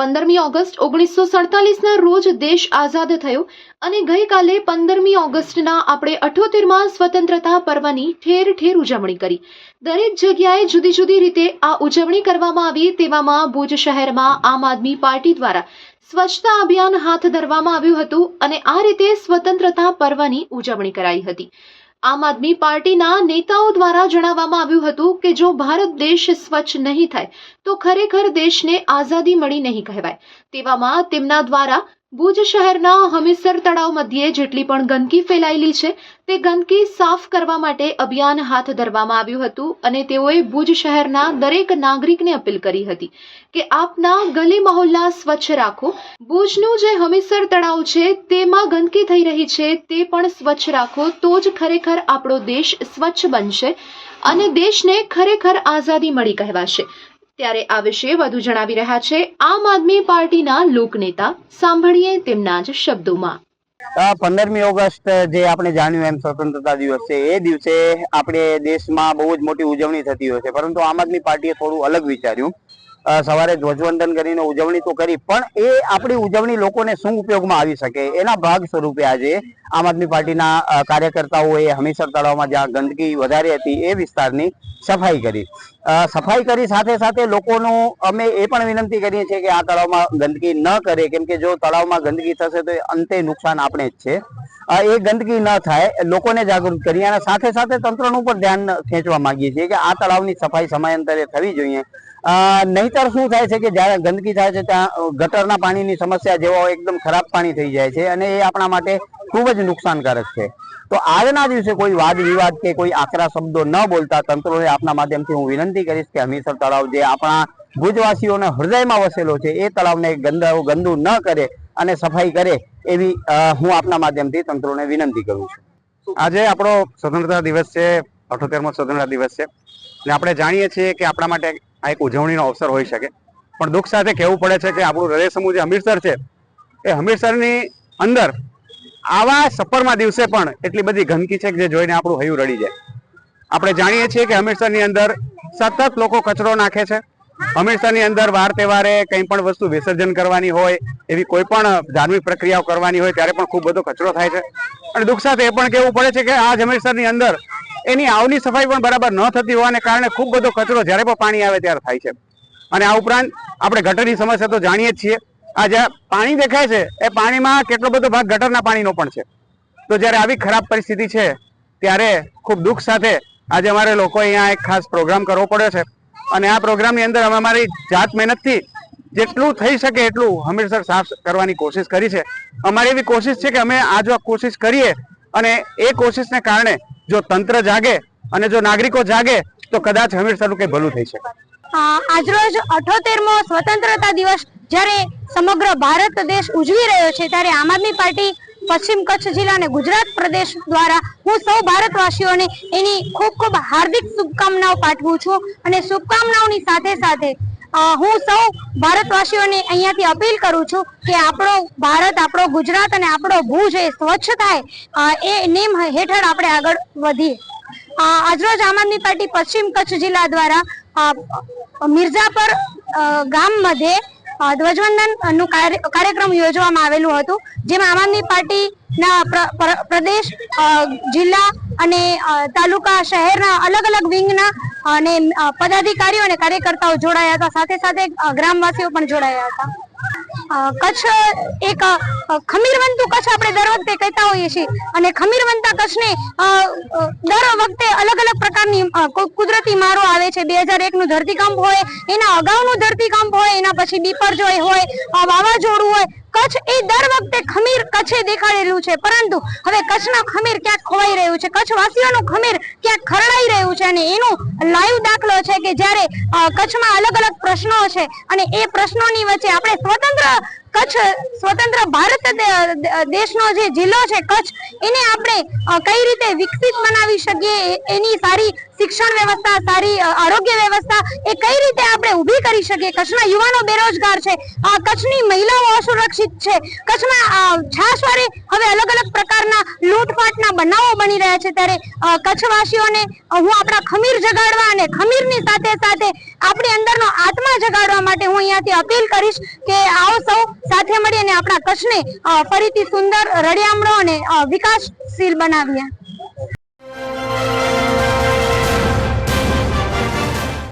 પંદરમી ઓગસ્ટ ઓગણીસો સડતાલીસના રોજ દેશ આઝાદ થયો અને ગઈકાલે પંદરમી ઓગસ્ટના આપણે અઠોતેરમાં સ્વતંત્રતા પર્વની ઠેર ઠેર ઉજવણી કરી. દરેક જગ્યાએ જુદી જુદી રીતે આ ઉજવણી કરવામાં આવી તેવામાં ભુજ શહેરમાં આમ આદમી પાર્ટી દ્વારા સ્વચ્છતા અભિયાન હાથ ધરવામાં આવ્યું હતું અને આ રીતે સ્વતંત્રતા પર્વની ઉજવણી કરાઈ હતી. આમ આદમી પાર્ટીના નેતાઓ દ્વારા જણાવવામાં આવ્યું હતું કે જો ભારત દેશ સ્વચ્છ નહીં થાય, તો ખરેખર દેશને આઝાદી મળી નહીં કહેવાય. તેવામાં તેમના દ્વારા ભુજ શહેરના હમીસર તળાવ મધ્યે જેટલી પણ ગંદકી ફેલાયેલી છે, તે ગંદકી સાફ કરવા માટે અભિયાન હાથ ધરવામાં આવ્યું હતું અને તેઓએ ભુજ શહેરના દરેક નાગરિકને અપીલ કરી હતી કે આપના ગલી મહોલ્લા સ્વચ્છ રાખો. ભુજનું જે હમીસર તળાવ છે, તેમાં ગંદકી થઈ રહી છે, તે પણ સ્વચ્છ રાખો, તો જ ખરેખર આપણો દેશ સ્વચ્છ બનશે અને દેશને ખરેખર આઝાદી મળી કહેવાશે. ત્યારે આ વિશે વધુ જણાવી રહ્યા છે આમ આદમી પાર્ટીના લોકનેતા સાંભળીએ તેમના જ શબ્દોમાં. પંદરમી ઓગસ્ટ જે આપણે જાણ્યું એમ સ્વતંત્રતા દિવસ છે, એ દિવસે આપણે દેશમાં બહુ જ મોટી ઉજવણી થતી હોય છે. પરંતુ આમ આદમી પાર્ટીએ થોડું અલગ વિચાર્યું. સવારે ધ્વજવંદન કરીને ઉજવણી તો કરી, પણ એ આપણી ઉજવણી લોકોને શું ઉપયોગમાં આવી શકે? એના ભાગ સ્વરૂપે આજે આમ આદમી પાર્ટીના કાર્યકર્તાઓએ હમીસર તળાવમાં જ્યાં ગંદકી વધારે હતી, એ વિસ્તારની સફાઈ કરી. સફાઈ કરી સાથે સાથે લોકોનું અમે એ પણ વિનંતી કરીએ છીએ કે આ તળાવમાં ગંદકી ન કરે, કેમ કે જો તળાવમાં ગંદકી થશે તો અંતે નુકસાન આપણે જ છે. એ ગંદકી ન થાય, લોકોને જાગૃત કરીએ અને સાથે સાથે તંત્રનું પણ ધ્યાન ખેંચવા માંગીએ છીએ કે આ તળાવની સફાઈ સમયાંતરે થવી જોઈએ. નહીંતર શું થાય છે કે જ્યારે ગંદકી થાય છે ત્યાં ગટરના પાણીની સમસ્યા જેવા એકદમ ખરાબ પાણી થઈ જાય છે અને એ આપણા માટે ખૂબ જ નુકસાનકારક છે. તો આજના દિવસે કોઈ વાદ વિવાદ કે કોઈ આકરા શબ્દો ન બોલતા તંત્રોને આપના માધ્યમથી હું વિનંતી કરીશ કે હમીરસર તળાવ જે આપણા ભુજવાસીઓને હૃદયમાં વસેલો છે, એ તળાવને ગંદા, ગંદુ ન કરે અને સફાઈ કરે એવી હું આપના માધ્યમથી તંત્રોને વિનંતી કરું છું. આજે આપણો સ્વતંત્રતા દિવસ છે, અઠોતેરમો સ્વતંત્રતા દિવસ છે. અને આપણે જાણીએ છીએ કે આપણા માટે આ એક ઉજવણીનો અવસર હોઈ શકે. પણ દુઃખ સાથે કહેવું પડે છે કે આપણું હૃદય સમૂહ જે હમીરસર છે, એ હમીરસરની અંદર આવા સફરમાં દિવસે પણ એટલી બધી ગંદકી છે કે જે જોઈને આપણું હૈયું રડી જાય. આપણે જાણીએ છીએ કે હમીરસરની અંદર સતત લોકો કચરો નાખે છે. હમીરસરની અંદર વાર તહેવારે કંઈ પણ વસ્તુ વિસર્જન કરવાની હોય, એવી કોઈ પણ ધાર્મિક પ્રક્રિયાઓ કરવાની હોય, ત્યારે પણ ખૂબ બધો કચરો થાય છે. અને દુઃખ સાથે એ પણ કહેવું પડે છે કે આ હમીરસરની અંદર એની આવની સફાઈ પણ બરાબર ન થતી હોવાને કારણે ખૂબ બધો કચરો જ્યારે પણ પાણી આવે ત્યારે થાય છે. અને આ ઉપરાંત આપણે ગટરની સમસ્યા તો જાણીએ જ છીએ. આ જ્યાં પાણી દેખાય છે, એ પાણીમાં કેટલો બધો ભાગ ગટરના પાણીનો પણ છે. તો જ્યારે આવી ખરાબ પરિસ્થિતિ છે, ત્યારે ખૂબ દુઃખ સાથે આજે અમારે લોકો અહીંયા એક ખાસ પ્રોગ્રામ કરવો પડ્યો છે. અને આ પ્રોગ્રામની અંદર અમે અમારી જાત મહેનતથી જેટલું થઈ શકે એટલું હંમેશા સાફ કરવાની કોશિશ કરી છે. અમારી એવી કોશિશ છે કે અમે આ જો કોશિશ કરીએ અને એ કોશિશને કારણે જો તંત્ર જાગે અને જો નાગરિકો જાગે, તો કદાચ હમીરસરનું કંઈ ભલું થઈ શકે. આજરોજ અઠોતેરમો સ્વતંત્રતા દિવસ જ્યારે સમગ્ર ભારત દેશ ઉજવી રહ્યો છે, ત્યારે આમ આદમી પાર્ટી પશ્ચિમ કચ્છ જિલ્લા અને ગુજરાત પ્રદેશ દ્વારા હું સૌ ભારતવાસીઓને એની ખૂબ ખૂબ હાર્દિક શુભકામનાઓ પાઠવું છું અને શુભકામનાઓની સાથે સાથે હું સૌ ભારતવાસીઓને અહીંયાથી અપીલ કરું છું કે આપણો ભારત આપણો ગુજરાત અને આપણો ભુજ એ સ્વચ્છ થાય એ નેમ હેઠળ આપણે આગળ વધીએ. આજરોજ આમ આદમી પાર્ટી પશ્ચિમ કચ્છ જિલ્લા દ્વારા મિર્ઝાપર ગામ મધ્યે અ, ધ્વજવંદનનું કાર્ય- કાર્યક્રમ યોજવામાં આવેલું હતું જેમાં આમ આદમી પાર્ટીના પ્ર- પ્ર- પ્રદેશ જિલ્લા અને તાલુકા શહેરના અલગ અલગ વિંગના, અને પદાધિકારીઓ અને કાર્યકર્તાઓ જોડાયા હતા. સાથે સાથે ગ્રામવાસીઓ પણ જોડાયા હતા. કચ્છ એક ખમીરવંતુ કચ્છ આપણે દર વખતે કહેતા હોઈએ છીએ. અને ખમીરવંતા કચ્છને દર વખતે અલગ અલગ પ્રકારની કુદરતી મારો આવે છે. બે હજાર એકનું ધરતીકંપ હોય, એના અગાઉનું ધરતીકંપ હોય, એના પછી બીપરજોય હોય વાવાઝોડું હોય કચ્છ એ દર વખતે ખમીર કચ્છે દેખાડેલું છે. પરંતુ હવે કચ્છના ખમીર ક્યાંક ખોવાઈ રહ્યું છે. કચ્છ વાસીઓનું ખમીર ક્યાંક ખરડાઈ રહ્યું છે અને એનું લાઈવ દાખલો છે કે જ્યારે કચ્છમાં અલગ અલગ પ્રશ્નો છે અને એ પ્રશ્નોની વચ્ચે આપણે સ્વતંત્ર કચ્છ સ્વતંત્ર ભારત દેશનો જે જિલ્લો છે કચ્છ, એને આપણે કઈ રીતે વિકસિત બનાવી શકીએ એની સારી શિક્ષણ વ્યવસ્થા, સારી આરોગ્ય વ્યવસ્થા, એ કઈ રીતે આપણે ઊભી કરી શકીએ? કચ્છના યુવાનો બેરોજગાર છે. કચ્છની મહિલાઓ અસુરક્ષિત છે. કચ્છમાં છાશવારે હવે અલગ અલગ પ્રકારના લૂંટફાટના બનાવો બની રહ્યા છે. ત્યારે કચ્છવાસીઓને હું આપણા ખમીર જગાડવા અને ખમીરની સાથે સાથે આપણી અંદરનો આત્મા જગાડવા માટે હું અહીંયાથી અપીલ કરીશ કે આવો સૌ સાથે મળીને આપણા કચ્છને ફરીથી સુંદર, રળિયામણો અને વિકાસશીલ બનાવીએ.